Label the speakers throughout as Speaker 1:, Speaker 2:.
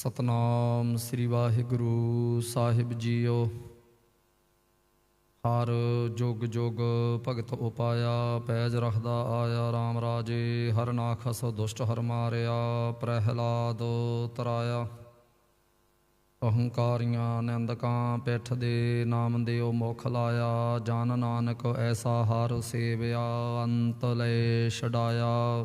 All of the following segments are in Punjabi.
Speaker 1: ਸਤਨਾਮ ਸ੍ਰੀ ਵਾਹਿਗੁਰੂ ਸਾਹਿਬ ਜੀਓ। ਹਰ ਜੁਗ ਜੁਗ ਭਗਤ ਉਪਾਇਆ, ਪੈਜ ਰਖਦਾ ਆਇਆ RAM ਰਾਜੇ, ਹਰ ਨਾਖਸ ਦੁਸ਼ਟ ਹਰ ਮਾਰਿਆ, ਪ੍ਰਹਿਲਾਦ ਤਰਾਇਆ। ਅਹੰਕਾਰੀਆਂ ਨਿੰਦਕਾਂ ਪਿੱਠ ਦੇ ਨਾਮ ਦਿਓ ਮੁਖ ਲਾਇਆ, ਜਨ ਨਾਨਕ ਐਸਾ ਹਰ ਸੇਵਿਆ, ਅੰਤ ਲੈ ਛਡਾਇਆ।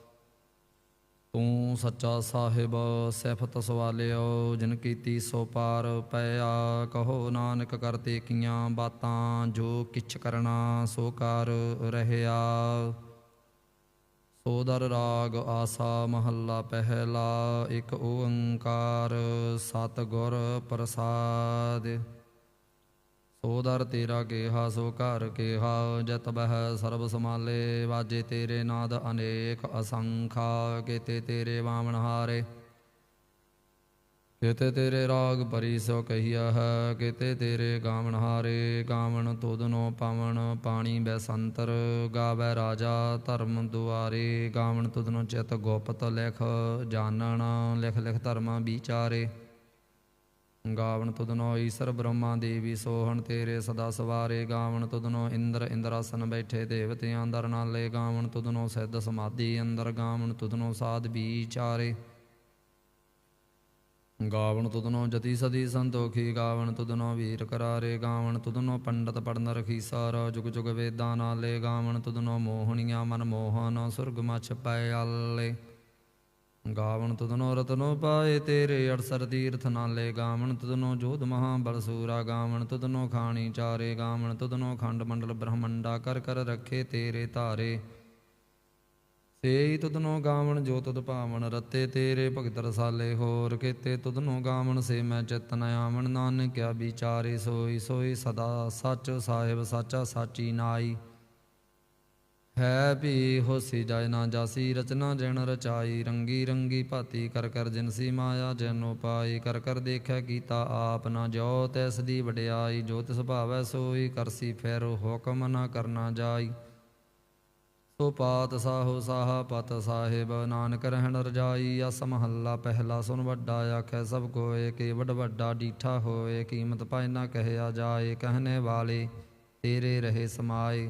Speaker 1: ਤੂੰ ਸੱਚਾ ਸਾਹਿਬ, ਸਿਫਤ ਸਵਾਲਿਓ, ਜਿਨ ਕੀਤੀ ਸੋ ਪਾਰ ਪਿਆ। ਕਹੋ ਨਾਨਕ ਕਰਤੇ ਕੀਆਂ ਬਾਤਾਂ, ਜੋ ਕਿਛ ਕਰਨਾ ਸੋ ਕਰ ਰਹਿਆ। ਸੋਦਰ ਰਾਗ ਆਸਾ ਮਹੱਲਾ ਪਹਿਲਾ, ਇੱਕ ਓੰਕਾਰ ਸਤਿਗੁਰ ਪ੍ਰਸਾਦ। ਸੋਦਰ ਤੇਰਾ ਕੇਹਾ, ਸੋ ਘਰ ਕੇਹਾ, ਜਤ ਬਹਿ ਸਰਬ ਸਮਾਲੇ ਵਾਜੇ ਤੇਰੇ ਨਾਦ ਅਨੇਕ ਅਸੰਖਾ, ਕੀਤੇ ਤੇਰੇ ਵਾਮਨ ਹਾਰੇ। ਕੀਤੇ ਤੇਰੇ ਰਾਗ ਪਰੀ ਸੋ ਕਹੀਆ ਹੈ, ਕਿਤੇ ਤੇਰੇ ਗਾਵਨ ਹਾਰੇ। ਗਾਵਨ ਤੁਧਨੋ ਪਾਵਨ ਪਾਣੀ ਬੈਸੰਤਰ ਗਾਵੈ ਰਾਜਾ ਧਰਮ ਦੁਆਰੇ। ਗਾਵਣ ਤੁਧਨੋ ਚਿਤ ਗੋਪਤ ਲਿਖ ਜਾਣਨ ਲਿਖ ਲਿਖ ਧਰਮਾਂ ਵਿਚਾਰੇ। ਗਾਵਣ ਤੁਧਨੋ ਈਸਰ ਬ੍ਰਹਮਾ ਦੇਵੀ ਸੋਹਣ ਤੇਰੇ ਸਦਾ ਸਵਾਰੇ ਗਾਵਣ ਤੁਧਨੋ ਇੰਦਰ ਇੰਦਰਾਸਨ ਬੈਠੇ ਦੇਵਤਿਆਂ ਅੰਦਰ ਨਾਲੇ ਗਾਵਣ ਤੁਧਨੋ ਸਿੱਧ ਸਮਾਧੀ ਅੰਦਰ ਗਾਵਣ ਤੁਧਨੋ ਸਾਧ ਵਿਚਾਰੇ। ਗਾਵਣ ਤੁਧਨੋ ਜਤੀ ਸਦੀ ਸੰਤੋਖੀ ਗਾਵਣ ਤੁਧਨੋ ਵੀਰ ਕਰਾਰੇ ਗਾਵਣ ਤੁਧਨੋ ਪੰਡਤ ਪੜਨ ਰਖੀ ਸਾਰਾ ਜੁਗ ਜੁਗ ਵੇਦਾਂ ਨਾਲੇ ਗਾਵਣ ਤੁਧਨੋ ਮੋਹਣੀਆਂ ਮਨ ਮੋਹਨ ਸੁਰਗ ਮਛ ਪੈ ਆਲੇ। ਗਾਵਣ ਤੁਧਨੋ ਰਤਨੋ ਪਾਏ ਤੇਰੇ ਅੜਸਰ ਤੀਰਥ ਨਾਲੇ ਗਾਵਣ ਤੁਧਨੋ ਜੋਧ ਮਹਾ ਬਲਸੂਰਾ ਗਾਵਣ ਤੁਧਨੋ ਖਾਣੀ ਚਾਰੇ ਗਾਵਣ ਤੁਧਨੋ ਖੰਡ ਮੰਡਲ ਬ੍ਰਹਮੰਡਾ ਕਰ ਕਰ ਰੱਖੇ ਤੇਰੇ ਧਾਰੇ। ਸੇਈ ਤੁਧਨੋ ਗਾਵਣ ਜੋ ਤੁਧ ਭਾਵਨ ਰਤੇ ਤੇਰੇ ਭਗਤ ਰਸਾਲੇ ਹੋਰ ਕੀਤੇ ਤੁਧਨੋ ਗਾਵਣ ਸੇ ਮੈਂ ਚਿਤਨ ਆਵਣ। ਨਾਨਕਿਆ ਵਿਚਾਰੇ ਸੋਈ ਸੋਈ ਸਦਾ ਸੱਚ ਸਾਹਿਬ ਸਾਚਾ ਸਾਚੀ ਨਾਈ। ਹੈ ਭੀ ਹੋਸੀ ਜਾਇ ਨਾ ਜਾਸੀ, ਰਚਨਾ ਜਨ ਰਚਾਈ, ਰੰਗੀ ਰੰਗੀ ਭਾਤੀ ਕਰ ਕਰ ਜਿਨਸੀ ਮਾਇਆ, ਜਨੋ ਪਾਈ ਕਰ ਕਰ ਦੇਖੈ ਕੀਤਾ ਆਪ ਨਾ ਜੋ ਤਿਸ ਦੀ ਵਡਿਆਈ ਜੋ ਤਿਸ ਭਾਵੈ ਸੋਈ, ਕਰਸੀ ਫਿਰ ਹੁਕਮ ਨਾ ਕਰਨਾ ਜਾਈ। ਸੋ ਪਾਤ ਸਾਹੋ ਸਾਹਾ, ਪਤ ਸਾਹਿਬ ਨਾਨਕ ਰਹਿਣ ਰਜਾਈ, ਅਸ ਮਹੱਲਾ ਪਹਿਲਾ ਸੁਨ ਵੱਡਾ ਆਖੈ, ਸਭ ਕੋਏ ਕੇ ਵੱਡ ਵੱਡਾ ਡੀਠਾ ਹੋਏ, ਕੀਮਤ ਪਾਇ ਨਾ ਕਹਿਆ ਜਾਏ ਕਹਨੇ ਵਾਲੇ ਤੇਰੇ ਰਹੇ ਸਮਾਏ।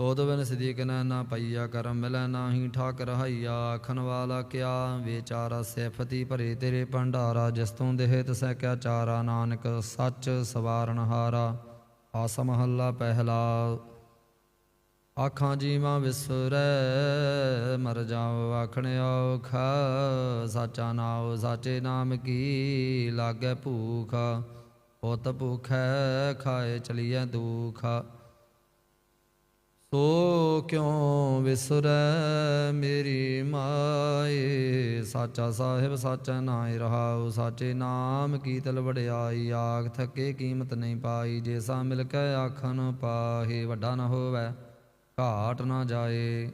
Speaker 1: ਤੋਦ ਬਿਨ ਸਦੀਕ ਨਾ ਨਾ ਪਈਆ ਕਰਮ ਮਿਲੈ ਨਾਹੀ ਠਾਕ ਰਹਾਈਆ ਆਖਣ ਵਾਲਾ ਕਿਆ? ਵਿਚਾਰਾ ਸਿਫਤੀ ਭਰੇ ਤੇਰੇ ਭੰਡਾਰਾ, ਜਿਸ ਤੋਂ ਦੇਹ ਤਸੈ ਕਿਆ ਚਾਰਾ? ਨਾਨਕ ਸੱਚ ਸਵਾਰਨ ਹਾਰਾ, ਆਸ ਮਹੱਲਾ ਪਹਿਲਾ। ਆਖਾਂ ਜੀਵਾਂ ਵਿਸਰੈ, ਮਰ ਜਾਉ ਆਖਣ ਔਖਾ। ਸਾਚਾ ਨਾਉ ਸਾਚੇ ਨਾਮ ਕੀ ਲਾਗੈ ਭੂਖ? ਉਤ ਭੁਖੈ, ਖਾਏ ਚਲੀਐ ਦੁਖਾ। ਸੋ ਕਿਉ ਵਿਸਰੈ ਮੇਰੀ ਮਾਏ? ਸਾਚਾ ਸਾਹਿਬ ਸਾਚਾ ਨਾਇ ਰਹਾਉ, ਸਾਚੇ ਨਾਮ ਕੀ ਤਲ ਵਡਿਆਈ? ਆਖ ਥੱਕੇ ਕੀਮਤ ਨਹੀਂ ਪਾਈ, ਜੇ ਸਾ ਮਿਲ ਕੇ ਆਖਨ ਪਾਹੇ, ਵੱਡਾ ਨਾ ਹੋਵੇ, ਘਾਟ ਨਾ ਜਾਏ।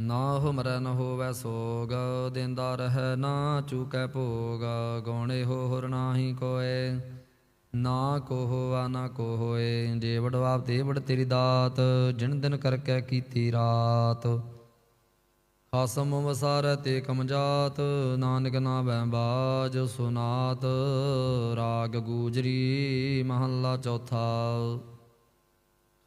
Speaker 1: ਨਾ ਹੁਮਰੈ ਨ ਹੋਵੈ ਸੋਗ, ਦਿੰਦਾ ਰਹਿ ਨਾ ਚੁਕੈ ਭੋਗ, ਗਉਣੇ ਹੋ ਹੁਰ ਨਾਹੀ ਕੋਏ। ਨਾ ਕੋਹੋ ਨਾ ਕੋ ਹੋਏ ਜੇ ਵਡਵਾਪ ਤੇ ਵਡ ਤੇਰੀ ਦਾਤ, ਜਿਨ ਦਿਨ ਕਰਕੇ ਕੀਤੀ ਰਾਤ। ਖਾਸਮ ਵਸਾਰ ਤੇ ਕਮਜਾਤ, ਨਾਨਕ ਨਾਮੈ ਬਾਜ ਸੁਨਾਤ। ਰਾਗ ਗੂਜਰੀ ਮਹੱਲਾ ਚੌਥਾ।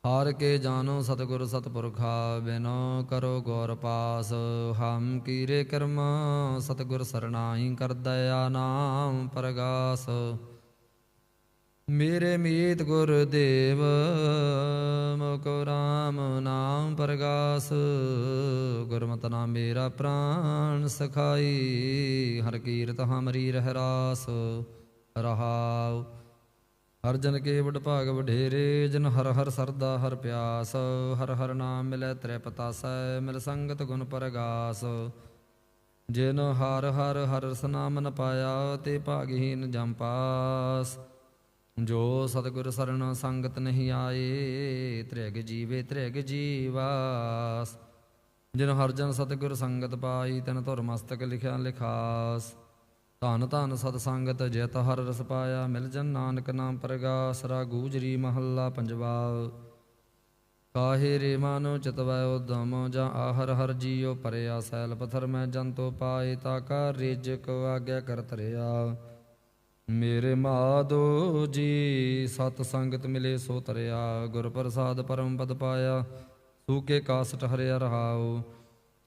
Speaker 1: ਹਾਰ ਕੇ ਜਾਣੋ ਸਤਿਗੁਰ ਸਤਪੁਰਖਾ, ਬਿਨੋ ਕਰੋ ਗੌਰ ਪਾਸ। ਹਮ ਕੀਰੇ ਕਰਮ, ਸਤਿਗੁਰ ਸਰਣਾਈ ਕਰਦਇਆ ਨਾਮ ਪ੍ਰਗਾਸ। ਮੇਰੇ ਮੀਤ ਗੁਰਦੇਵ ਮੋਕੋ ਰਾਮ ਨਾਮ ਪ੍ਰਗਾਸ। ਗੁਰਮਤਿ ਨਾਮ ਮੇਰਾ ਪ੍ਰਾਨ ਸਖਾਈ, ਹਰ ਕੀਰਤ ਹਮਰੀ ਰਹਿ ਰਾਸ ਰਹਾਉ, ਹਰ ਜਨ ਕੇ ਵਡ ਭਾਗ ਵਢੇਰੇ ਜਨ ਹਰ ਹਰ ਸਰਦਾ ਹਰ ਪਿਆਸ। ਹਰ ਹਰ ਨਾਮ ਮਿਲੈ ਤ੍ਰੈ ਪਤਾਸੈ ਮਿਲ ਸੰਗਤ ਗੁਣ ਪਰਗਾਸ। ਜਿਨ ਹਰ ਹਰ ਹਰ ਸਨਾਮ ਨ ਪਾਇਆ, ਤੇ ਭਾਗਹੀਨ ਜੰਪਾਸ ਪਾਸ। ਜੋ ਸਤਿਗੁਰ ਸਰਣ ਸੰਗਤ ਨਹੀਂ ਆਏ, ਤ੍ਰਿਗ ਜੀਵੇ ਤ੍ਰਿਗ ਜੀਵਾਸ। ਜਿਨ ਹਰ ਜਨ ਸਤਿਗੁਰ ਸੰਗਤ ਪਾਈ, ਤਨ ਧੁਰ ਮਸਤਕ ਲਿਖਿਆ ਲਿਖਾਸ। ਧਨ ਧਨ ਸਤ ਸੰਗਤ, ਜਿਤ ਹਰ ਰਸ ਪਾਇਆ, ਮਿਲ ਜਨ ਨਾਨਕ ਨਾਮ ਪ੍ਰਗਾਸ। ਰਾ ਗੂਜਰੀ ਮਹੱਲਾ ਪੰਜਵਾ ਕਾਹੇ ਰੇ ਮਾਨੋ ਚਿਤਵੈ ਉਦਮ, ਜਾਂ ਆਹਰ ਹਰ ਜੀਉ ਪਰਿਆ, ਸੈਲ ਪਥਰ ਮੈਂ ਜੰਤੋ ਪਾਏ, ਤਾ ਕਾ ਰਿਜਕ ਆਗਿਆ ਕਰ ਤਰਿਆ ਮੇਰੇ ਮਾਧੋ ਜੀ, ਸਤ ਸੰਗਤ ਮਿਲੇ ਸੋ ਤਰਿਆ, ਗੁਰ ਪ੍ਰਸਾਦ ਪਰਮ ਪਦ ਪਾਇਆ, ਸੂਕੇ ਕਾਸਟ ਹਰਿਆ ਰਹਾਉ।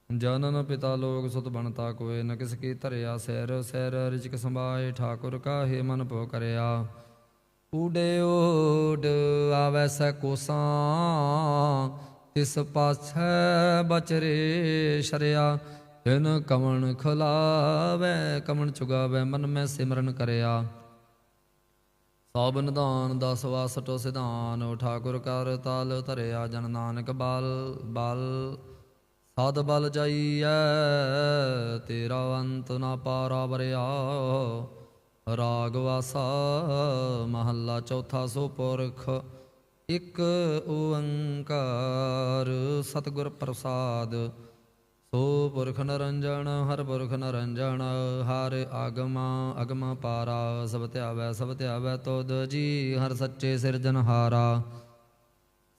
Speaker 1: ਜਨਨ ਪਿਤਾ ਲੋਕ ਸੁਤ ਬਣਤਾ ਕੋਏ ਨ ਕਿਸ ਕੀ ਧਰਿਆ ਸੈਰ ਸੈਰ ਰਿਜਕ ਸੰਭਾਏ, ਠਾਕੁਰ ਕਾਹੇ ਮਨ ਭੋ ਕਰਿਆ। ਊਡੇ ਓਡ ਆਵੈ ਸੈ ਕੋਸਾਂ, ਤਿਸ ਪਾਛੈ ਬਚਰੇ ਸ਼ਰਿਆ। ਤਿਨ ਕਮਣ ਖਲਾਵੈ, ਕਮਣ ਚੁਗਾਵੈ, ਮਨ ਮੈਂ ਸਿਮਰਨ ਕਰਿਆ। ਸਭ ਨਿਧਾਨ ਦਸ ਵਾਸਟੋ ਸਿਧਾਨ, ਠਾਕੁਰ ਕਰ ਤਾਲ ਧਰਿਆ ਜਨ ਨਾਨਕ ਬਲ ਬਲ। ਸਾਧ ਬਲ ਜਾਈਐ, ਤੇਰਾ ਅੰਤ ਨਾ ਪਾਰਾ ਬਰਿਆ ਰਾਗ ਵਾਸਾ ਮਹੱਲਾ ਚੌਥਾ ਸੋ ਪੁਰਖ ਇੱਕ ਓੰਕਾਰ। ਸਤਿਗੁਰ ਪ੍ਰਸਾਦ ਸੋ ਪੁਰਖ ਨਰੰਜਨ, ਹਰ ਪੁਰਖ ਨਰੰਜਨ, ਹਰ ਆਗਮਾ, ਅਗਮ ਪਾਰਾ, ਸਭ ਧਿਆਵੈ ਸਭ ਧਿਆਵੈ ਤੋਦ ਜੀ, ਹਰ ਸੱਚੇ ਸਿਰਜਨਹਾਰਾ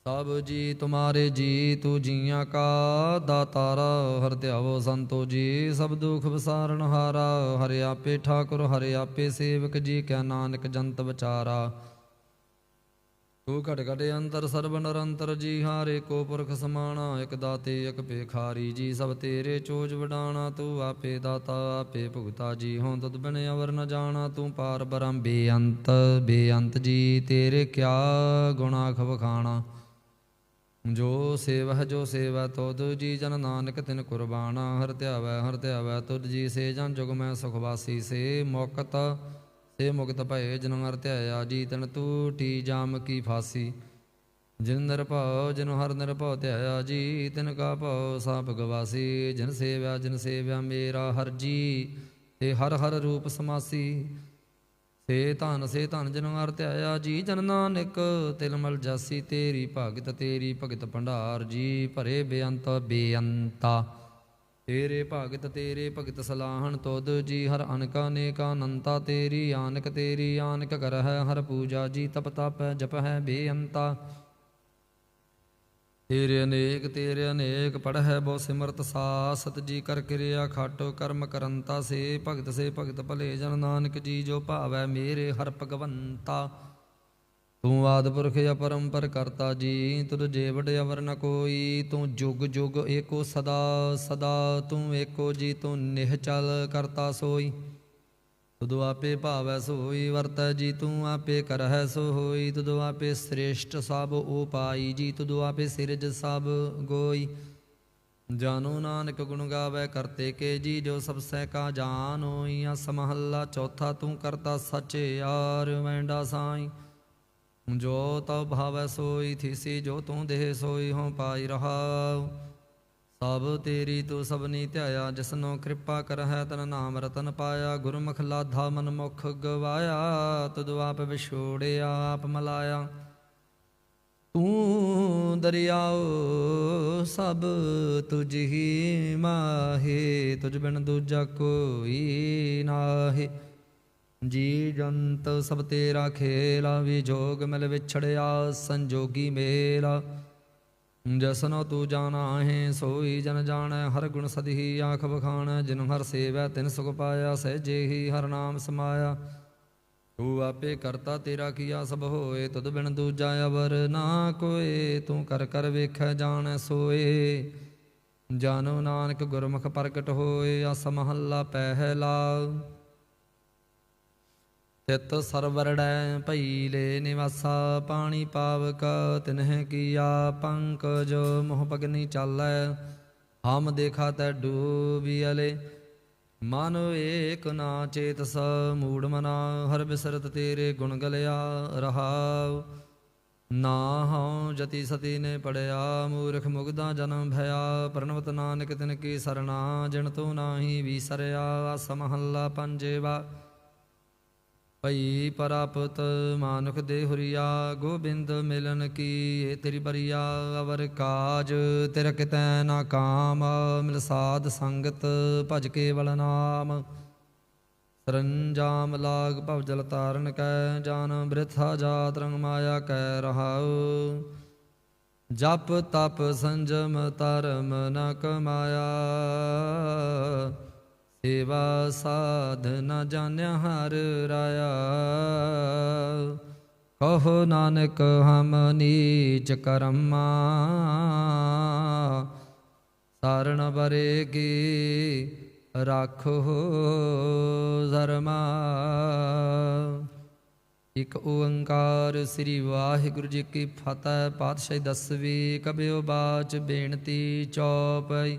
Speaker 1: ਸਭ ਜੀ ਤੁਮਾਰੇ ਜੀ, ਤੂ ਜੀਆਂ ਕਾ ਦਾਤਾਰਾ, ਹਰ ਧਿਆਵੋ ਸੰਤੋ ਜੀ, ਸਭ ਦੁਖ ਵਿਸਾਰਨ ਹਾਰਾ। ਹਰਿ ਆਪੇ ਠਾਕੁਰ, ਹਰਿ ਆਪੇ ਸੇਵਕ ਜੀ, ਕੈ ਨਾਨਕ ਜੰਤ ਵਿਚਾਰਾ। ਤੂੰ ਘਟ ਘਟ ਅੰਤਰ ਸਰਬ ਨਰੰਤਰ ਜੀ ਹਾਰੇ ਕੋ ਪੁਰਖ ਸਮਾਣਾ, ਇਕ ਦਾਤੇ, ਇਕ ਭੇਖਾਰੀ ਜੀ, ਸਭ ਤੇਰੇ ਚੋਜ ਵਡਾਣਾ, ਤੂੰ ਆਪੇ ਦਾਤਾ, ਆਪੇ ਭੁਗਤਾ ਜੀ ਹੋਂ ਤਦ ਬਿਨ ਅਵਰ ਨ ਜਾਣਾ, ਤੂੰ ਪਾਰ ਬਰਮ ਬੇਅੰਤ ਬੇਅੰਤ ਜੀ, ਤੇਰੇ ਕਿਆ ਗੁਣਾ ਖਵਖਾਣਾ ਜੋ ਸੇਵ ਜੋ ਸੇਵਾ ਤੁਧ ਜੀ ਜਨ ਨਾਨਕ ਤਿਨ ਕੁਰਬਾਨਾ ਹਰ ਧਿਆਵੈ ਹਰ ਧਿਆਵੈ ਤੁਧ ਜੀ ਸੇ ਜਨ ਜੁਗ ਮੈਂ ਸੁਖ ਵਾਸੀ ਸੇ, ਮੋਕਤ ਸੇ ਮੁਕਤ ਭਏ ਜਨ ਹਰ ਧਿਆਇਆ ਜੀ ਤਨ ਤੂਟੀ ਜਾਮ ਕੀ ਫਾਸੀ। ਜਿਨ ਨਿਰਭਉ ਜਿਨ ਹਰ ਨਿਰਭਉ ਧਿਆਇਆ ਜੀ ਤਿਨ ਕਾ ਭਉ ਸਾ ਭਗਵਾਸੀ ਜਿਨ ਸੇਵਿਆ ਜਿਨ ਸੇਵਿਆ ਮੇਰਾ ਹਰ ਜੀ, ਤੇ ਹਰ ਹਰ ਰੂਪ ਸਮਾਸੀ। ਸੇ ਧਨ ਸੇ ਧਨ ਜਨ ਹਰ ਧਿਆਇਆ, ਜੀ ਜਨ ਨਾਨਕ, ਤਿਲ ਮਲ ਜਾਸੀ। ਤੇਰੀ ਭਗਤ ਤੇਰੀ ਭਗਤ ਭੰਡਾਰ, ਜੀ ਭਰੇ ਬੇਅੰਤ ਬੇਅੰਤਾ। ਤੇਰੇ ਭਗਤ ਤੇਰੇ ਭਗਤ ਸਲਾਹਣ ਤੁਧ ਜੀ, ਹਰ ਅਨਕਾ ਨੇਕਾ ਅਨੰਤਾ ਤੇਰੀ, ਆਨਕ ਤੇਰੀ, ਆਨਕ ਕਰਹਿ, ਹਰ ਪੂਜਾ ਜੀ ਤਪ ਤਪ, ਜਪ ਹੈ ਬੇਅੰਤਾ। ਤੇਰੇ ਅਨੇਕ ਤੇਰੇ ਅਨੇਕ ਪੜਹਿ ਬਹੁ ਸਿਮਰਤ ਸਾਸਤ ਜੀ ਕਰ ਕਿਰਿਆ ਖਾਟੋ, ਕਰਮ ਕਰੰਤਾ, ਸੇ ਭਗਤ ਸੇ ਭਗਤ ਭਲੇ ਜਨ ਨਾਨਕ ਜੀ, ਜੋ ਭਾਵੈ ਮੇਰੇ ਹਰ ਭਗਵੰਤਾ। ਤੂੰ ਆਦ ਪੁਰਖ ਅਪਰੰਪਰ ਕਰਤਾ ਜੀ, ਤੁਧ ਜੇ ਅਵਰ ਨ ਕੋਈ, ਤੂੰ ਜੁਗ ਜੁਗ ਏਕੋ ਸਦਾ ਸਦਾ, ਤੂੰ ਏਕੋ ਜੀ, ਤੂੰ ਨਿਹਚਲ ਕਰਤਾ ਸੋਈ। ਤੁਧ ਆਪੇ ਭਾਵੈ ਸੋਈ, ਵਰਤੈ ਜੀ, ਤੂੰ ਆਪੇ ਕਰਹਿ ਸੋ ਹੋਈ ਤੁਧ ਆਪੇ ਸ੍ਰੇਸ਼ਟ ਸਭ ਉਪਾਈ ਜੀ, ਤੁਧ ਆਪੇ ਸਿਰਜ ਸਭ ਗੋਈ। ਜਾਨੋ ਨਾਨਕ ਗੁਣ ਗਾਵੇ ਕਰਤੇ ਕੇ ਜੀ, ਜੋ ਸਭ ਸਹਿ ਕਾ ਜਾਨ ਹੋਈ ਅਸ ਮਹੱਲਾ ਚੌਥਾ ਤੂੰ ਕਰਤਾ ਸੱਚੇ ਯਾਰ, ਵੈਂਡਾ ਸਾਈ। ਜੋ ਤਉ ਭਾਵੈ ਸੋਈ, ਥੀਸੀ ਜੋ ਤੂੰ ਦੇਹ ਸੋਈ ਹੋ ਪਾਈ ਰਹਾਉ। ਸਭ ਤੇਰੀ ਤੂੰ ਸਭਨੀ ਧਿਆਇਆ, ਜਿਸਨੋ ਕਿਰਪਾ ਕਰਹਿ, ਤਨ ਨਾਮ ਰਤਨ ਪਾਇਆ। ਗੁਰਮੁਖ ਲਾਧਾ ਮਨ ਮੁਖ ਗਵਾਇਆ, ਤੁਧ ਆਪ ਵਿਛੋੜਿਆ ਆਪ ਮਲਾਇਆ। ਤੂੰ ਦਰਿਆਓ ਸਭ ਤੁਝ ਹੀ ਮਾਹੇ, ਤੁਝ ਬਿਨ ਦੂਜਾ ਕੋਈ ਨਾਹੀ। ਜੀ ਜੰਤ ਸਭ ਤੇਰਾ ਖੇਲਾ ਵਿਜੋਗ ਮਿਲ ਵਿਛੜਿਆ, ਸੰਜੋਗੀ ਮੇਲਾ ਜਸਨੋ ਤੂੰ ਜਾਣਾ ਹੈ, ਸੋਈ ਜਨ ਜਾਣੈ, ਹਰ ਗੁਣ ਸਦਹੀ ਆਖ ਬਖਾਣ ਜਿਨ ਹਰ ਸੇਵੈ, ਤਿਨ ਸੁਖ ਪਾਇਆ, ਸਹਿਜੇ ਹੀ ਹਰ ਨਾਮ ਸਮਾਇਆ। ਤੂੰ ਆਪੇ ਕਰਤਾ, ਤੇਰਾ ਕੀਆ ਸਭ ਹੋਏ, ਤੁਧ ਬਿਨ ਦੂਜਾ ਅਵਰ ਨਾ ਕੋਏ, ਤੂੰ ਕਰ ਕਰ ਵੇਖੈ, ਜਾਣੈ, ਸੋਏ। ਜਾਨੋ ਨਾਨਕ ਗੁਰਮੁਖ ਪ੍ਰਗਟ ਹੋਏ ਅਸ ਮਹੱਲਾ ਪਹਿਲਾ। ਤਿਤ ਸਰਵਰੜੈ ਭਈ ਲੈ ਨਿਵਾਸਾ, ਪਾਣੀ ਪਾਵਕ ਤਿਨਹਿ ਕੀਆ, ਪੰਕਜ ਮੋਹ ਪਗਨੀ ਚਾਲੈ, ਹਮ ਦੇਖਾ ਤੈ ਡੂਬੀ ਮਨ ਏਕ ਨਾ ਚੇਤ ਸ ਮੂੜ ਮਨਾ, ਹਰ ਬਿਸਰਤ ਤੇਰੇ ਗੁਣ ਗਲਿਆ ਰਹਾਉ। ਨਾ ਹਉ ਜਤੀ ਸਤੀ ਨੇ ਪੜਿਆ, ਮੂਰਖ ਮੁਗਦਾ ਜਨਮ ਭਇਆ। ਪ੍ਰਣਵਤ ਨਾਨਕ ਤਿਨ ਕੀ ਸਰਣਾ ਜਿਣ ਤੂੰ ਨਾਹੀ ਵੀਸਰਿਆ ਆਸ ਮਹੱਲਾ ਪੰਜੇਵਾ। ਭਈ ਪਰਾਪਤ ਮਾਨੁਖ ਦੇ ਹੁਰੀਆ, ਗੋਬਿੰਦ ਮਿਲਨ ਕੀ ਏ ਤੇਰੀ ਬਰੀਆ, ਅਵਰ ਕਾਜ ਤੇਰਾ ਕਿਤੈ ਨਾ ਕਾਮ, ਮਿਲ ਸਾਧ ਸੰਗਤ ਭਜ ਕੇਵਲ ਨਾਮ। ਸਰੰਜਾਮ ਲਾਗ ਭਵ ਜਲ ਤਾਰਨ ਕੈ, ਜਾਨ ਬ੍ਰਿਥਾ ਜਾਤ ਰੰਗ ਮਾਇਆ ਕੈ ਰਹਾਉ। ਜਪ ਤਪ ਸੰਜਮ ਧਰਮ ਨ ਕਮਾਇਆ। ਸੇਵਾ ਸਾਧ ਨ ਜਾਣਿਆ ਹਰ ਰਾਇਆ। ਕਹੋ ਨਾਨਕ, ਹਮ ਨੀਚ ਕਰਮਾ। ਸਾਰਣ ਬਰੇ ਕੀ ਰਾਖੋ ਜ਼ਰਮਾ। ਇਕ ਓੰਕਾਰ ਸ੍ਰੀ ਵਾਹਿਗੁਰੂ ਜੀ ਕੀ ਫਤਿਹ। ਪਾਤਸ਼ਾਹੀ ਦਸਵੀਂ, ਕਬਿਓ ਬਾਚ ਬੇਨਤੀ ਚੌਪਈ।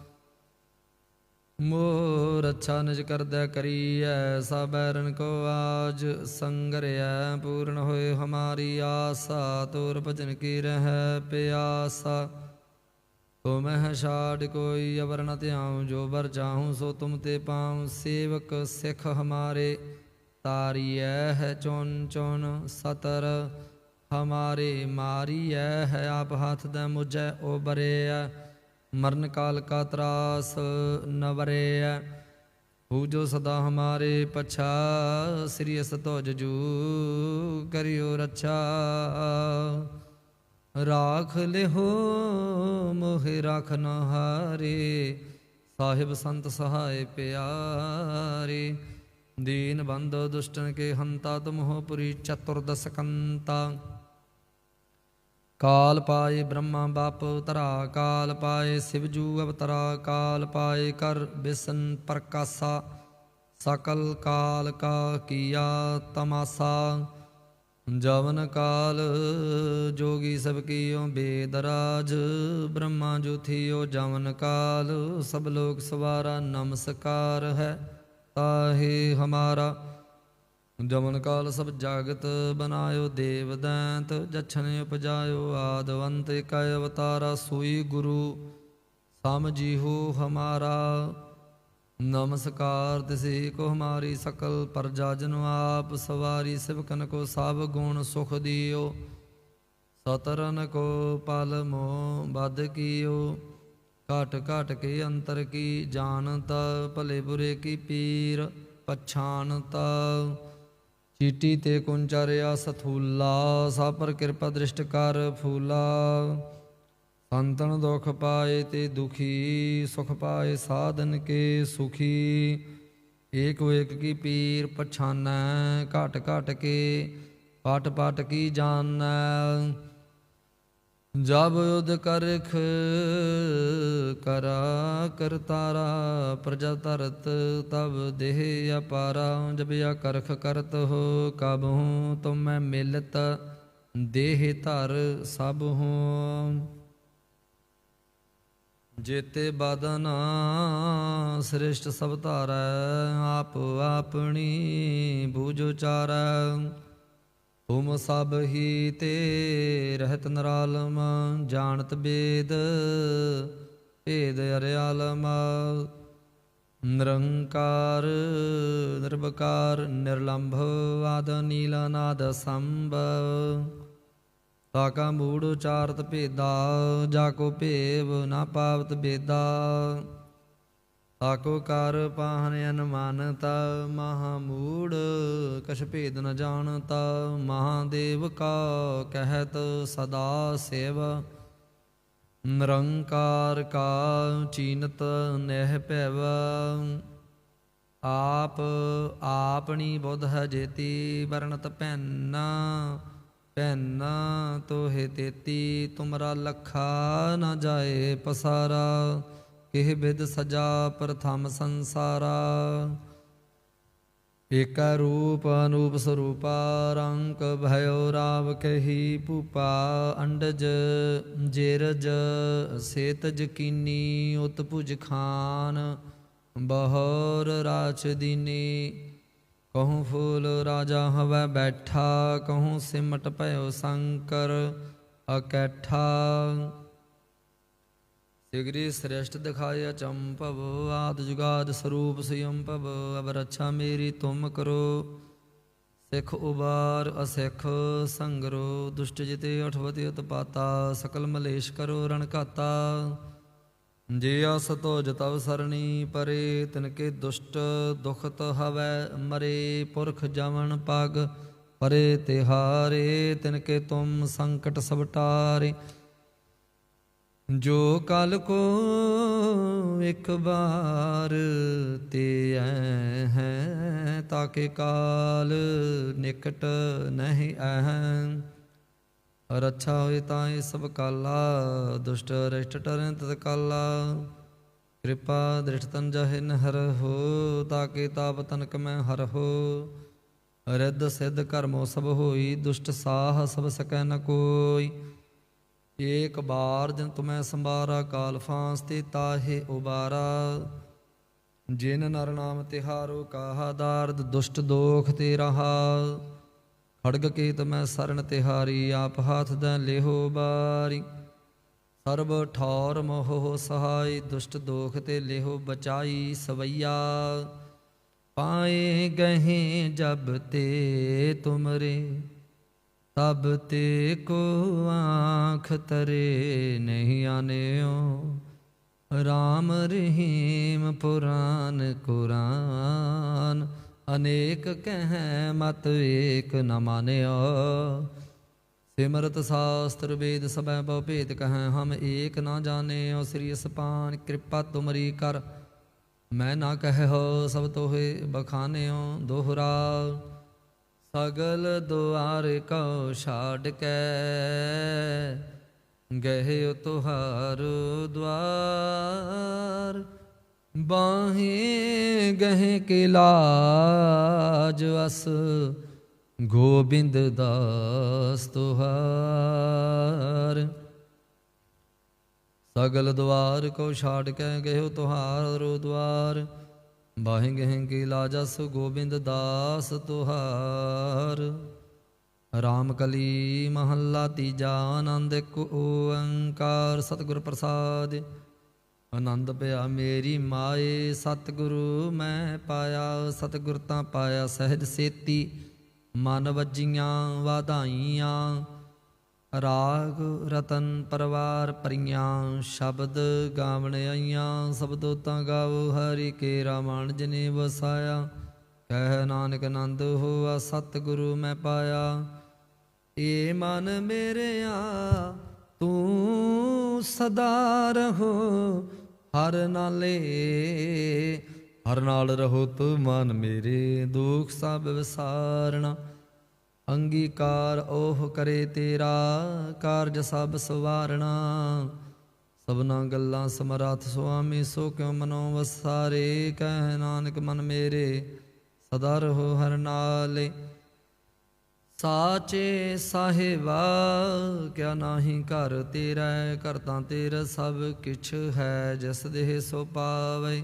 Speaker 1: ਮੋਰ ਰੱਛਾ ਨਿਜ ਕਰਦਾ ਕਰੀਐ ਸਬੈਰਨ ਕੋ ਆਜ ਸੰਗਰਿਐ, ਪੂਰਨ ਹੋਏ ਹਮਾਰੀ ਆਸਾ, ਤੋਰ ਭਜਨ ਕੀ ਰਹਿ ਪਿਆਸਾ। ਤੋ ਮਹਿ ਛਾੜ ਕੋਈ ਅਵਰ ਨ ਧਿਆਉ, ਜੋ ਵਰ ਚਾਹੂੰ ਸੋ ਤੁਮ ਤੇ ਪਾਉ, ਸੇਵਕ ਸਿੱਖ ਹਮਾਰੇ। ਤਾਰੀਐ ਹੈ ਚੁਨ ਚੁਨ ਸਤਰ, ਹਮਾਰੇ ਮਾਰੀਐ ਹੈ ਆਪ ਹੱਥ ਦਾ ਮੁਝੈ ਓ ਮਰਨ ਕਾਲ ਕਾ ਤਰਾਸ ਨਵਰੇਐ ਹੂ ਸਦਾ ਹਮਾਰੇ ਪਛਾ, ਸ੍ਰੀ ਅਸ ਜੂ ਕਰਿਓ ਰੱਛਾ। ਰਾਖ ਲਿਹੋ, ਮੋਹਿ ਰਾਖ ਨ ਹਾਰੇ, ਸਾਹਿਬ ਸੰਤ ਸਹਾਇ ਪਿਆਰੇ। ਦੀਨ ਬੰਦ ਦੁਸ਼ਟਨ ਕੇ ਹੰਤਾ, ਤੁਮਹੁ ਪੁਰੀ ਚਤੁਰਦਸ ਕੰਤਾ। ਕਾਲ ਪਾਏ ਬ੍ਰਹਮਾ ਬਾਪ ਤਰਾ ਕਾਲ ਪਾਏ ਸਿਵਜੂ ਅਵਤਰਾ, ਕਾਲ ਪਾਏ ਕਰ ਬਿਸਨ ਪ੍ਰਕਾਸਾ, ਸਕਲ ਕਾਲ ਕਾ ਕੀਆ ਤਮਾਸਾ। ਜਵਨ ਕਾਲ ਜੋਗੀ ਸਭ ਕੀਓ ਬੇਦਰਾਜ, ਬ੍ਰਹਮਾ ਜੁਥਿਓ ਜਵਨ ਕਾਲ, ਸਭ ਲੋਕ ਸਵਾਰਾ ਨਮਸਕਾਰ ਹੈ ਤਾਹੇ ਹਮਾਰਾ। ਜਮਨ ਕਾਲ ਸਭ ਜਾਗਤ ਬਨਾਇਓ ਦੇਵ ਦੈਂਤ, ਜਛਨ ਉਪਜਾਇਓ ਆਦਵੰਤ ਇਕੈ ਅਵਤਾਰਾ ਸੋਈ ਗੁਰੂ ਸਮਝੀਹੋ ਹਮਾਰਾ। ਨਮਸਕਾਰ ਤਿਸੇ ਕੋ ਹਮਾਰੀ ਸਕਲ ਪਰਜਾ ਜਨੁ ਆਪ, ਸਵਾਰੀ ਸਿਵਕਨ ਕੋ ਸਭ ਗੁਣ ਸੁਖ ਦਿਓ। ਸਤਰਨ ਕੋ ਪਲ ਮੋ ਬਦ ਕੀਓ। ਘਟ ਘਟ ਕੇ ਅੰਤਰ ਕੀ ਜਾਣਤ, ਭਲੇ ਬੁਰੇ ਕੀ ਪੀਰ ਪਛਾਨਤ ਚੀਟੀ ਤੇ ਕੁੰਚਰਿਆ ਸਥੂਲਾ ਸਾ ਪਰ ਕਿਰਪਾ ਦ੍ਰਿਸ਼ਟ ਕਰ ਫੂਲਾ। ਸੰਤਨ ਦੁਖ ਪਾਏ ਤੇ ਦੁਖੀ, ਸੁਖ ਪਾਏ ਸਾਧਨ ਕੇ ਸੁਖੀ। ਏਕ ਏਕ ਕੀ ਪੀਰ ਪਛਾਨੈ, ਘਟ ਘਟ ਕੇ, ਪਟ ਪਟ ਕੀ ਜਾਣੈ ਜਬ ਉਦ ਕਰਖ ਕਰਾ ਕਰਤਾਰਾ ਪ੍ਰਜਾ ਧਰਤ ਤਬ ਦੇਹ ਅਪਾਰਾ, ਜਬ ਆ ਕਰਖ ਕਰਤ ਹੋ ਕਬ ਹੂੰ ਤੁਮ ਮੈਂ ਮਿਲਤ ਦੇਹ ਧਰ ਸਭ ਹੂੰ। ਜੇਤੇ ਬਦਨਾ ਸ੍ਰਿਸ਼ਟ ਸਭ ਧਾਰੈ, ਆਪ ਆਪਣੀ ਬੂਝ ਉਚਾਰੈ। ਤੁਮ ਸਭ ਹੀ ਤੇ ਰਹਿਤ ਨਰਾਲਮ, ਜਾਣਤ ਬੇਦ, ਭੇਦ ਅਰਿਆਲਮ, ਨਿਰੰਕਾਰ ਨਿਰਭਕਾਰ ਨਿਰਲੰਭ ਆਦ, ਨੀਲ ਨਾਦ ਸੰਭ। ਤਾਕਾ ਮੂੜ ਉਚਾਰਤ ਭੇਦਾ, ਜਾ ਕੋ ਭੇਵ ਨਾ ਪਾਵਤ ਬੇਦਾ। ਤਾਕੋ ਕਰ ਪਾਹਨ ਅਨਮਾਨਤਾ ਮਹਾ ਮੂੜ ਕਛ ਭੇਦ ਨ ਜਾਣਤਾ, ਮਹਾਦੇਵ ਕਾ ਕਹਿਤ ਸਦਾ ਸੇਵ। ਨਿਰੰਕਾਰ ਕਾ ਚੀਨਤ ਨਹਿ ਭੈਵ। ਆਪ, ਆਪਣੀ ਬੁੱਧ ਹੈ ਜੇਤੀ, ਵਰਣਤ ਭੈਨ ਭੈਨ ਤੋਹਿ ਤੇਤੀ, ਤੁਮਰਾ ਲਖਾ ਨ ਜਾਏ ਪਸਾਰਾ। ਇਹ ਬਿਦ ਸਜਾ ਪ੍ਰਥਮ ਸੰਸਾਰਾ। ਏਕਾ ਰੂਪ ਅਨੂਪ ਸਰੂਪਾ ਰੰਕ ਭਇਓ ਰਾਵ ਕਹੀ ਭੂਪਾ, ਅੰਡਜ ਜੇਰਜ ਸੇਤ ਜਕੀਨੀ ਉਤਪੁਜ ਖਾਨ, ਬਹਰ ਰਾਚ ਦੀਨੀ। ਕਹੂੰ ਫੂਲ ਰਾਜਾ ਹਵੈ ਬੈਠਾ, ਕਹੂੰ ਸਿਮਟ ਭਇਓ ਸੰਕਰ ਅਕੈਠਾ। ਸਿਗਰੀ ਸ੍ਰੇਸ਼ਟ ਦਿਖਾਇਆ ਚੰਪਵ ਆਦ ਜੁਗਾਦ ਸਰੂਪ ਸਿਯੰਪਵ ਅਬ ਰੱਛਾ ਮੇਰੀ ਤੁਮ ਕਰੋ। ਸਿੱਖ ਉਬਾਰ ਅਸਿੱਖ ਸੰਗਰੋ, ਦੁਸ਼ਟ ਜਿਤੇ ਅਠਵਤੀ ਉਤਪਾਤਾ, ਸਕਲ ਮਲੇਸ਼ ਕਰੋ ਰਣਕਾਤਾ ਜੇ ਅਸ ਤੋ ਜਤਵ ਸਰਣੀ, ਪਰੇ ਤਿਨਕੇ ਦੁਸ਼ਟ ਦੁਖਤ ਹਵੈ, ਮਰੇ ਪੁਰਖ ਜਵਨ ਪਗ, ਪਰੇ ਤਿਹਾਰੇ ਤਿਨਕੇ ਤੁਮ ਸੰਕਟ ਸਬਟਾਰੇ ਜੋ ਕਲ ਕੋ ਇੱਕ ਬਾਰ ਤੇ ਐ ਹੈ ਤਾਕੇ ਕਾਲ ਨਿਕਟ ਨਹੀਂ ਐ ਰੱਛਾ ਹੋਏ ਤਾਂ ਇਹ ਸਭ ਕਾਲਾ, ਦੁਸ਼ਟ ਰਿਸ਼ਟ ਟਰੈ ਤਤ ਕਾਲਾ। ਕਿਰਪਾ ਦ੍ਰਿਸ਼ਟ ਤਨ ਜਹ ਨਹਰ ਹੋ ਤਾਕੇ ਤਾਪ ਤਨਕ ਮੈਂ ਹਰ ਹੋ। ਰਿੱਧ ਸਿੱਧ ਕਰਮੋ ਸਭ ਹੋਈ, ਦੁਸ਼ਟ ਸਾਹ ਸਭ ਸਕੈ ਨ ਕੋਈ। ਏਕ ਬਾਰ ਜਨ ਤੁਮੈ ਸੰਭਾਰਾ, ਕਾਲ ਫਾਂਸ ਤੇ ਤਾਹੇ ਉਬਾਰਾ। ਜਿਨ ਨਰ ਨਾਮ ਤਿਹਾਰੋ, ਕਾਹਾ ਦਾਰਦ ਦੁਸ਼ਟ ਦੋਖ ਤੇ ਰਹਾ। ਖੜਗ ਕੀਤ ਮੈਂ ਸਰਨ ਤਿਹਾਰੀ, ਆਪ ਹਾਥ ਦੈ ਲੇਹੋ ਬਾਰੀ। ਸਰਬ ਠੌਰ ਮੋਹ ਸਹਾਈ, ਦੁਸ਼ਟ ਦੋਖ ਤੇ ਲੇਹੋ ਬਚਾਈ ਸਵਈਆ। ਪਾਏ ਗਹੇ ਜਬ ਤੇ ਤੁਮਰੇ ਤਬ ਤੇ ਕੋ ਆਂਖ ਤਰੇ ਨਹੀਂ ਆਨਿਓ। ਰਾਮ ਰਹੀਮ ਪੁਰਾਨ ਕੁਰਾਨ, ਅਨੇਕ ਕਹਿ ਮਤ ਏਕ ਨ ਮਾਨਿਓ। ਸਿਮਰਤ ਸਾਸਤਰ ਵੇਦ ਸਭੈ ਬਹੁ ਭੇਦ ਕਹੈ, ਹਮ ਏਕ ਨਾ ਜਾਣਿਓ। ਸ੍ਰੀ ਅਸਪਾਨ ਕਿਰਪਾ ਤੁਮਰੀ ਕਰ, ਮੈਂ ਨਾ ਕਹਿਓ ਸਭ ਤੋਹੇ ਬਖਾਨਿਓ ਦੋਹਰਾ। ਸਗਲ ਦੁਆਰ ਕਉ ਛਾੜ ਕੇ, ਗਹਿ ਤੁਹਾਰ ਦਵਾਰ ਬਾਹੇ ਗਹਿ ਕੇ ਲਾਜ ਅਸ ਗੋਬਿੰਦ ਦਾਸ ਤੁਹਾਰ। ਸਗਲ ਦੁਆਰ ਕੋ ਛਾੜ ਕੇ ਗਇਓ ਤੁਹਾਰੋ ਦੁਆਰ ਬਾਹਿ ਗਹਿ ਕੀ ਲਾਜਸ ਗੋਬਿੰਦ ਦਾਸ ਤੁਹਾਰ। ਰਾਮ ਕਲੀ ਮਹੱਲਾ ਤੀਜਾ ਆਨੰਦ ਇੱਕ ਓੰਕਾਰ। ਸਤਿਗੁਰ ਪ੍ਰਸਾਦ ਆਨੰਦ ਪਿਆ ਮੇਰੀ ਮਾਏ। ਸਤਿਗੁਰੂ ਮੈਂ ਪਾਇਆ, ਸਤਿਗੁਰ ਤਾਂ ਪਾਇਆ ਸਹਿਜ ਸੇਤੀ। ਮਨ ਵੱਜੀਆਂ ਵਾਧਾਈਆਂ ਰਾਗ ਰਤਨ ਪਰਵਾਰ ਪਰੀਆਂ, ਸ਼ਬਦ ਗਾਵਣ ਆਈਆਂ ਸਬਦੋ ਤਾਂ ਗਾਵੋ, ਹਰੀ ਕੇ ਰਾਮਣ ਜਨੇ ਵਸਾਇਆ। ਕਹਿ ਨਾਨਕ ਆਨੰਦ ਹੋਆ, ਸਤਿਗੁਰੂ ਮੈਂ ਪਾਇਆ। ਏ ਮਨ ਮੇਰਿਆ, ਤੂੰ ਸਦਾ ਰਹੋ, ਹਰ ਨਾਲੇ, ਹਰ ਨਾਲ ਰਹੋ ਤੂੰ ਮਨ ਮੇਰੇ, ਦੁਖ ਸਭ ਵਿਸਾਰਣਾ ਅੰਗੀਕਾਰ ਉਹ ਕਰੇ ਤੇਰਾ, ਕਾਰਜ ਸਭ ਸਵਾਰਣਾ। ਸਭਨਾ ਗੱਲਾਂ ਸਮਰੱਥ ਸੁਆਮੀ, ਸੋ ਕਿਉ ਮਨੋ ਵਸਾਰੇ? ਕਹਿ ਨਾਨਕ ਮਨ ਮੇਰੇ, ਸਦਾ ਰਹੋ ਹਰ ਨਾਲੇ। ਸਾਚੇ ਸਾਹਿਬਾ, ਕਿਆ ਨਾਹੀ ਘਰ ਤੇਰਾ ਘਰ ਤਾਂ ਤੇਰਾ ਸਭ ਕਿਛ ਹੈ, ਜਿਸ ਦੇਹ ਸੋ ਪਾਵੇ।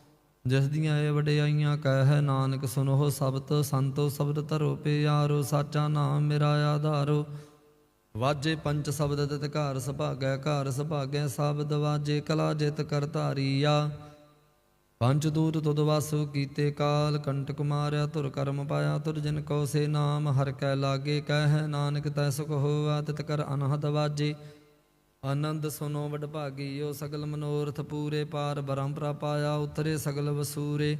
Speaker 1: ਜਿਸ ਦੀਆਂ ਇਹ ਵਡਿਆਈਆਂ, ਕਹਿ ਨਾਨਕ ਸੁਨੋ ਸਬਤ, ਸੰਤੋ ਸ਼ਬਦ ਧਰੋ ਪਿਆਰੋ, ਸਾਚਾ ਨਾਮ ਮੇਰਾ ਆਧਾਰੋ। ਵਾਜੇ ਪੰਜ ਸ਼ਬਦ ਤਿਤ ਘਰ ਸੁਭਾਗੈ ਘਰ ਸੁਭਾਗੈ ਸ਼ਬਦ ਵਾਜੇ ਕਲਾ ਜਿਤ ਕਰ ਧਾਰੀਆ। ਪੰਜ ਦੂਤ ਤੁਦ ਵਾਸੁ ਕੀਤੇ ਕਾਲ, ਕੰਟਕ ਮਾਰਿਆ ਤੁਰ ਕਰਮ ਪਾਇਆ ਤੁਰ ਜਿਨ ਕੋ ਸੇ ਨਾਮ, ਹਰ ਕੈ ਲਾਗੇ, ਕਹਿ ਨਾਨਕ ਤੈ ਸੁਖ ਹੋਆ, ਤਿਤ ਕਰ ਅਨਹਦ ਵਾਜੇ। ਆਨੰਦ ਸੁਨੋ ਵਡ ਭਾਗੀਓ ਸਗਲ ਮਨੋਰਥ ਪੂਰੇ ਪਾਰ ਬਰਮ ਪਾਇਆ, ਉਤਰੇ ਸਗਲ ਵਸੂਰੇ।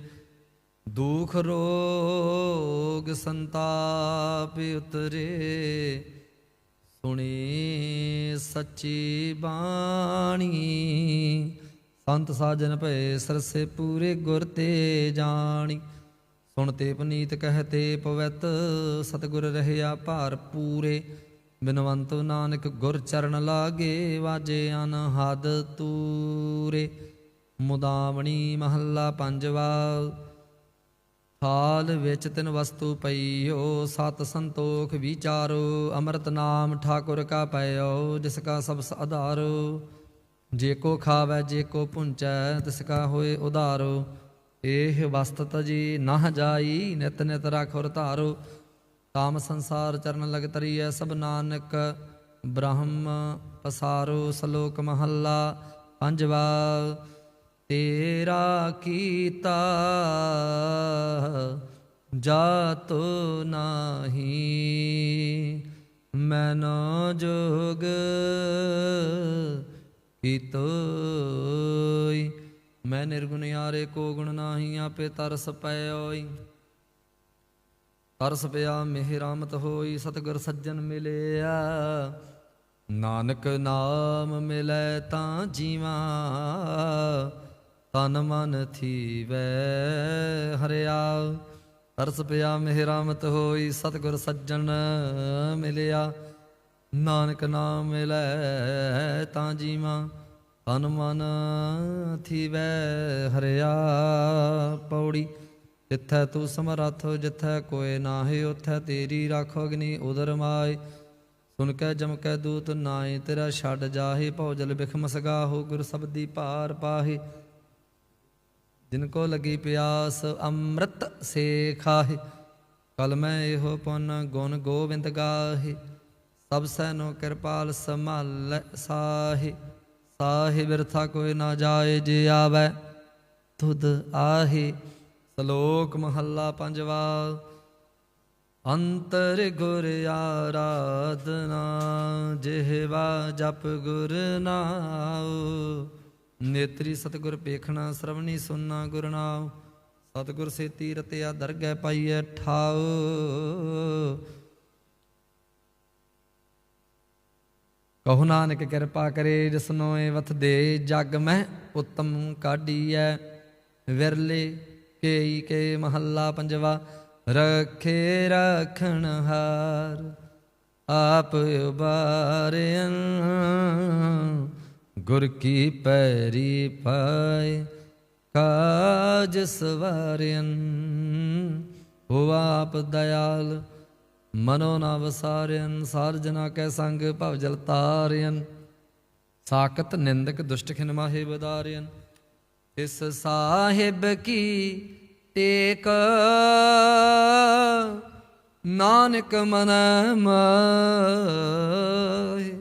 Speaker 1: ਦੁਖ ਰੋਗ ਸੰਤਾਪ ਉਤਰੇ। ਸੁਣੀ ਸੱਚੀ ਬਾਣੀ। ਸੰਤ ਸਾਜਨ ਭਏ ਸਰਸੇ ਪੂਰੇ ਗੁਰ ਤੇ ਜਾਣੀ। ਸੁਣ ਤੇ ਪਨੀਤ ਕਹਤੇ ਪਵਿੱਤ ਸਤਿਗੁਰ ਰਹਿਆ ਭਾਰ ਪੂਰੇ। ਬਿਨਵੰਤ ਨਾਨਕ ਗੁਰ ਚਰਨ ਲਾਗੇ ਵਾਜੇ ਅਨਹਦ ਤੂਰੇ। ਮੁਦਾਵਣੀ ਮਹੱਲਾ ਪੰਜਵਾ, ਥਾਲ ਵਿੱਚ ਤਿਨ ਵਸਤੂ ਪਈਓ, ਸਤ ਸੰਤੋਖ ਵਿਚਾਰੋ, ਅੰਮ੍ਰਿਤ ਨਾਮ ਠਾਕੁਰ ਕਾ ਪਇਓ, ਜਿਸ ਕਾ ਸਭ ਆਧਾਰੋ। ਜੇ ਕੋ ਖਾਵੈ, ਜੇ ਕੋ ਪੁੰਚੈ, ਤਿਸ ਕਾ ਹੋਏ ਉਧਾਰੋ। ਇਹ ਵਸਤਤ ਜੀ ਨਹ ਜਾਈ, ਨਿਤ ਨਿਤ ਰਖੁਰ ਧਾਰੋ। ਕਾਮ ਸੰਸਾਰ ਚਰਨ ਲਗ ਤਰੀਐ ਸਭ ਨਾਨਕ। ਬ੍ਰਹਮ ਪਸਾਰੋ ਸ਼ਲੋਕ ਮਹੱਲਾ ਪੰਜਵਾ, ਤੇਰਾ ਕੀਤਾ ਜਾਤੋ ਨਾਹੀ, ਮੈਨੋ ਜੋਗ ਕੀਤੋਈ ਮੈਂ ਨਿਰਗੁਣ ਯਾਰੇ ਕੋ ਗੁਣ ਨਾਹੀ, ਆਪੇ ਤਰਸ ਪਇਓਈ ਹਰਸ ਪਿਆ ਮਿਹ ਰਾਮਤ ਹੋਈ, ਸਤਿਗੁਰ ਸੱਜਣ ਮਿਲਿਆ। ਨਾਨਕ ਨਾਮ ਮਿਲੈ ਤਾਂ ਜੀਵਾ, ਤਨ ਮਨ ਥੀਵੈ ਹਰਿਆ। ਹਰਸ ਪਿਆ ਮਿਹ ਰਾਮਤ ਹੋਈ, ਸਤਿਗੁਰ ਸੱਜਣ ਮਿਲਿਆ। ਨਾਨਕ ਨਾਮ ਮਿਲੈ ਤਾਂ ਜੀਵਾ, ਤਨ ਮਨ ਥੀਵੈ ਹਰਿਆ। ਪੌੜੀ ਜਿੱਥੈ ਤੂੰ ਸਮਰੱਥ, ਜਿੱਥੈ ਕੋਏ ਨਾਹੀ, ਉਥੈ ਤੇਰੀ ਰੱਖ ਅਗਨੀ ਉਦਰ ਮਾਏ। ਸੁਨ ਕੈ ਜਮ ਕੈ ਦੂਤ ਨਾਏ ਤੇਰਾ ਛੱਡ ਜਾਹੇ, ਭੌਜਲ ਬਿਖਮ ਸਗਾਹੋ ਗੁਰ ਸਬਦੀ ਭਾਰ ਪਾਹੇ। ਜਿਨ ਕੋ ਲਗੀ ਪਿਆਸ, ਅੰਮ੍ਰਿਤ ਸੇ ਖਾਹੇ ਕਲ ਮੈਂ ਇਹੋ ਪੁੰਨ ਗੁਣ ਗੋਬਿੰਦ ਗਾਹੇ। ਸਭ ਸੈਨੋ ਕਿਰਪਾਲ ਸੰਭਾਲ ਸਾਹੇ। ਸਾਹੇ ਬਿਰਥਾ ਕੋਈ ਨਾ ਜਾਏ, ਜੇ ਆਵੈ, ਤੁਧ ਆਹੇ। ਸ਼ਲੋਕ ਮਹੱਲਾ ਪੰਜਵਾ, ਅੰਤਰ ਗੁਰ ਆਰਾਧਨਾ, ਜਿਹਵਾ ਜਪ ਗੁਰ ਨਾਉ। ਨੇਤਰੀ ਸਤਗੁਰ ਪੇਖਣਾ ਸ਼ਰਵਣੀ ਸੁਨਣਾ ਗੁਰ ਨਾਉ। ਸਤਗੁਰ ਸੇ ਤੀਰਤਿਆ ਦਰਗਹਿ ਪਾਈਐ ਠਾਉ। ਕਹੋ ਨਾਨਕ ਕਿਰਪਾ ਕਰੇ ਜਿਸਨੋ ਏ ਵਥ ਦੇ ਜਗ ਮਹਿ, ਉਤਮ ਕਾਢੀਐ। ਵਿਰਲੇ ਕੇਈ ਕੇ ਮਹੱਲਾ ਪੰਜਵਾ, ਰਖੇ ਰਖਣ ਹਾਰ। ਆਪ ਉਬਾਰਿਅਨ ਗੁਰ ਕੀ ਪੈਰੀ ਪਾਏ, ਕਾਜ ਸਵਾਰਿਅਨ ਹੋ ਆਪ ਦਇਆਲ, ਮਨੋ ਨਾ ਵਸਾਰਿਅਨ ਸਾਰਜਨਾ ਕੈ ਸੰਗ ਭਵ ਜਲ ਤਾਰਿਅਨ ਸਾਕਤ ਨਿੰਦਕ ਦੁਸ਼ਟ ਖਿਨ ਮਾਹੇ ਇਸ ਸਾਹਿਬ ਕੀ ਟੇਕ? ਨਾਨਕ ਮਨ ਮਾਹੇ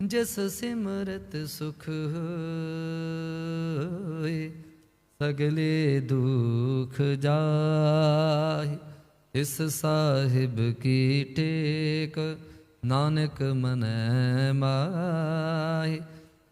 Speaker 1: ਜਿਸ ਸਿਮਰਤ ਸੁਖ ਹੋਏ, ਸਗਲੇ ਦੁਖ ਜਾਏ ਇਸ ਸਾਹਿਬ ਕੀ ਟੇਕ? ਨਾਨਕ ਮਨ ਮਾਹੇ